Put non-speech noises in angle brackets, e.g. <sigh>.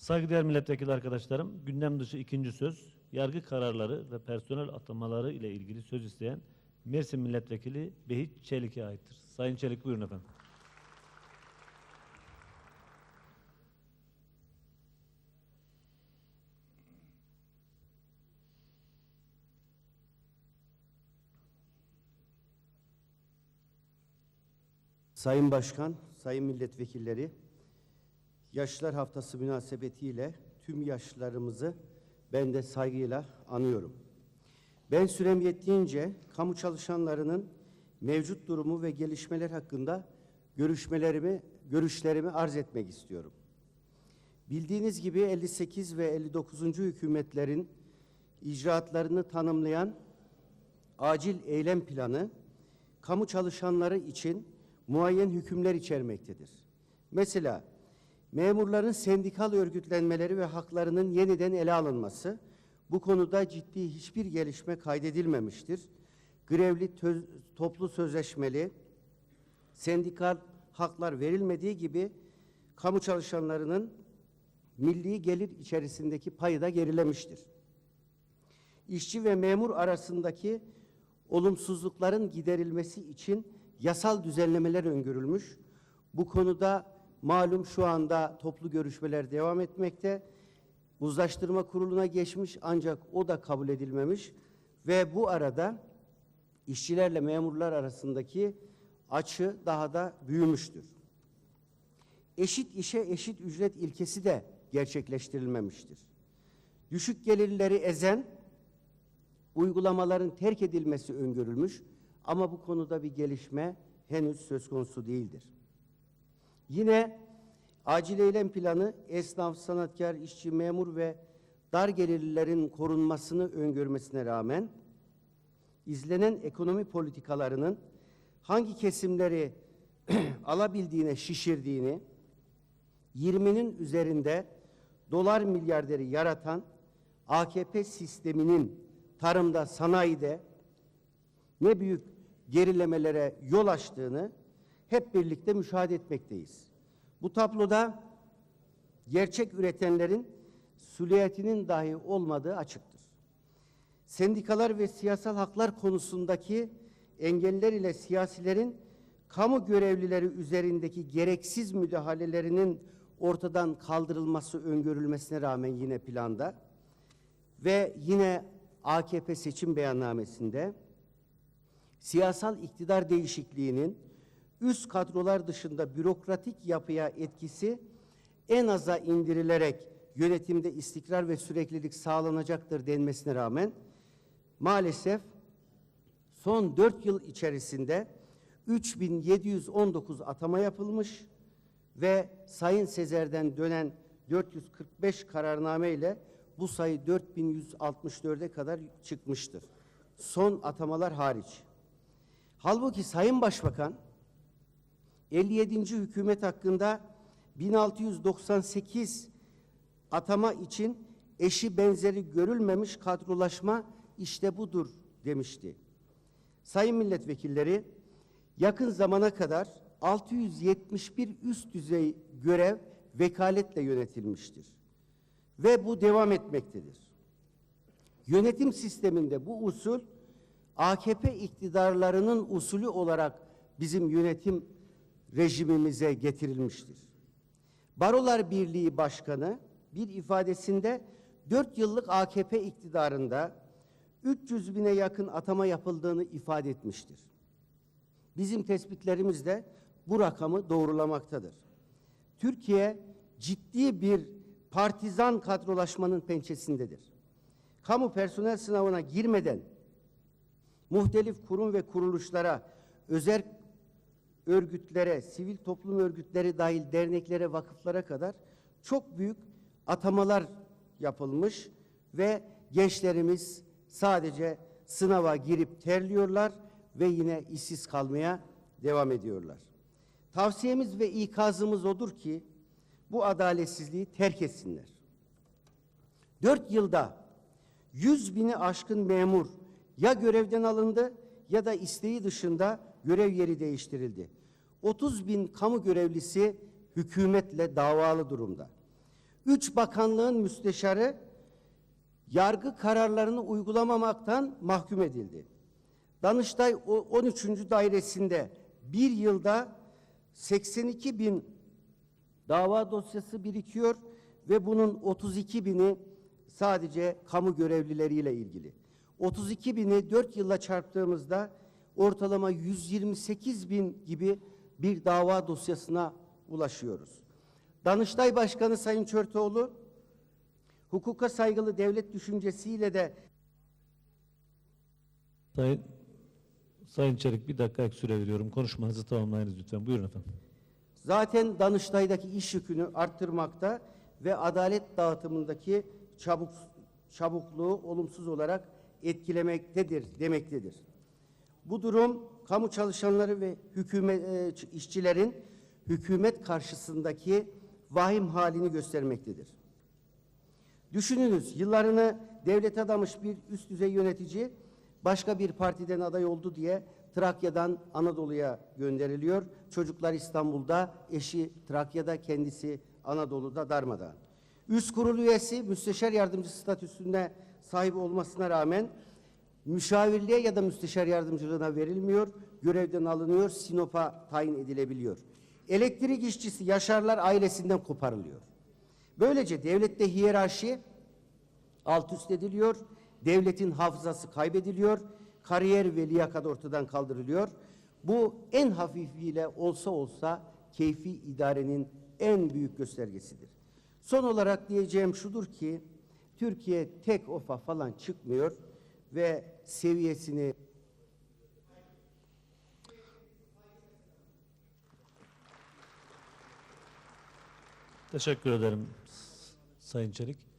Saygıdeğer milletvekili arkadaşlarım, gündem dışı ikinci söz, yargı kararları ve personel atamaları ile ilgili söz isteyen Mersin Milletvekili Behit Çelik'e aittir. Sayın Çelik buyurun efendim. Sayın Başkan, Sayın Milletvekilleri, Yaşlılar Haftası münasebetiyle tüm yaşlılarımızı ben de saygıyla anıyorum. Ben sürem yettiğince kamu çalışanlarının mevcut durumu ve gelişmeler hakkında görüşmelerimi, görüşlerimi arz etmek istiyorum. Bildiğiniz gibi 58 ve 59. hükümetlerin icraatlarını tanımlayan acil eylem planı kamu çalışanları için muayyen hükümler içermektedir. Mesela memurların sendikal örgütlenmeleri ve haklarının yeniden ele alınması bu konuda ciddi hiçbir gelişme kaydedilmemiştir. Grevli töz- toplu sözleşmeli sendikal haklar verilmediği gibi kamu çalışanlarının milli gelir içerisindeki payı da gerilemiştir işçi ve memur arasındaki olumsuzlukların giderilmesi için yasal düzenlemeler öngörülmüş. Bu konuda malum şu anda toplu görüşmeler devam etmekte. Uzlaştırma kuruluna geçmiş ancak o da kabul edilmemiş ve bu arada işçilerle memurlar arasındaki açı daha da büyümüştür. Eşit işe eşit ücret ilkesi de gerçekleştirilmemiştir. Düşük gelirleri ezen uygulamaların terk edilmesi öngörülmüş ama bu konuda bir gelişme henüz söz konusu değildir. Yine acil eylem planı esnaf, sanatkar, işçi, memur ve dar gelirlilerin korunmasını öngörmesine rağmen izlenen ekonomi politikalarının hangi kesimleri <clears throat> alabildiğine şişirdiğini, 20'nin üzerinde dolar milyarderi yaratan AKP sisteminin tarımda, sanayide ne büyük gerilemelere yol açtığını hep birlikte müşahede etmekteyiz. Bu tabloda gerçek üretenlerin süliyetinin dahi olmadığı açıktır. Sendikalar ve siyasal haklar konusundaki engeller ile siyasilerin kamu görevlileri üzerindeki gereksiz müdahalelerinin ortadan kaldırılması öngörülmesine rağmen yine planda ve yine AKP seçim beyannamesinde siyasal iktidar değişikliğinin üst kadrolar dışında bürokratik yapıya etkisi en aza indirilerek yönetimde istikrar ve süreklilik sağlanacaktır denmesine rağmen maalesef son 4 yıl içerisinde 3719 atama yapılmış ve Sayın Sezer'den dönen 445 kararname ile bu sayı 4164'e kadar çıkmıştır. Son atamalar hariç. Halbuki Sayın Başbakan 57. hükümet hakkında 1698 atama için eşi benzeri görülmemiş kadrolaşma işte budur demişti. Sayın milletvekilleri yakın zamana kadar 671 üst düzey görev vekaletle yönetilmiştir. Ve bu devam etmektedir. Yönetim sisteminde bu usul AKP iktidarlarının usulü olarak bizim yönetim rejimimize getirilmiştir. Barolar Birliği Başkanı bir ifadesinde 4 yıllık AKP iktidarında 300 bine yakın atama yapıldığını ifade etmiştir. Bizim tespitlerimiz de bu rakamı doğrulamaktadır. Türkiye ciddi bir partizan kadrolaşmanın pençesindedir. Kamu personel sınavına girmeden muhtelif kurum ve kuruluşlara, özel örgütlere, sivil toplum örgütleri dahil derneklere, vakıflara kadar çok büyük atamalar yapılmış ve gençlerimiz sadece sınava girip terliyorlar ve yine işsiz kalmaya devam ediyorlar. Tavsiyemiz ve ikazımız odur ki bu adaletsizliği terk etsinler. Dört yılda yüz bini aşkın memur ya görevden alındı ya da isteği dışında görev yeri değiştirildi. 30 bin kamu görevlisi hükümetle davalı durumda. Üç bakanlığın müsteşarı yargı kararlarını uygulamamaktan mahkum edildi. Danıştay o 13. dairesinde bir yılda 82 bin dava dosyası birikiyor ve bunun 32 bini sadece kamu görevlileriyle ilgili. 32 bini 4 yılla çarptığımızda ortalama 128 bin gibi bir dava dosyasına ulaşıyoruz. Danıştay Başkanı Sayın Çörtoğlu, hukuka saygılı devlet düşüncesiyle de Sayın, Sayın Çelik bir dakika süre veriyorum. Konuşmanızı tamamlayınız lütfen. Buyurun efendim. zaten Danıştay'daki iş yükünü arttırmakta ve adalet dağıtımındaki çabuk çabukluğu olumsuz olarak etkilemektedir demektedir. Bu durum kamu çalışanları ve hükümet e, işçilerin hükümet karşısındaki vahim halini göstermektedir. Düşününüz yıllarını devlete adamış bir üst düzey yönetici başka bir partiden aday oldu diye Trakya'dan Anadolu'ya gönderiliyor. Çocuklar İstanbul'da, eşi Trakya'da, kendisi Anadolu'da darmadağın. Üst kurul üyesi müsteşar yardımcısı statüsüne sahip olmasına rağmen müşavirliğe ya da müsteşar yardımcılığına verilmiyor, görevden alınıyor, Sinop'a tayin edilebiliyor. Elektrik işçisi Yaşarlar ailesinden koparılıyor. Böylece devlette hiyerarşi alt üst ediliyor, devletin hafızası kaybediliyor, kariyer ve liyakat ortadan kaldırılıyor. Bu en hafifiyle olsa olsa keyfi idarenin en büyük göstergesidir. Son olarak diyeceğim şudur ki, Türkiye tek ofa falan çıkmıyor ve seviyesini Teşekkür ederim Sayın Çelik.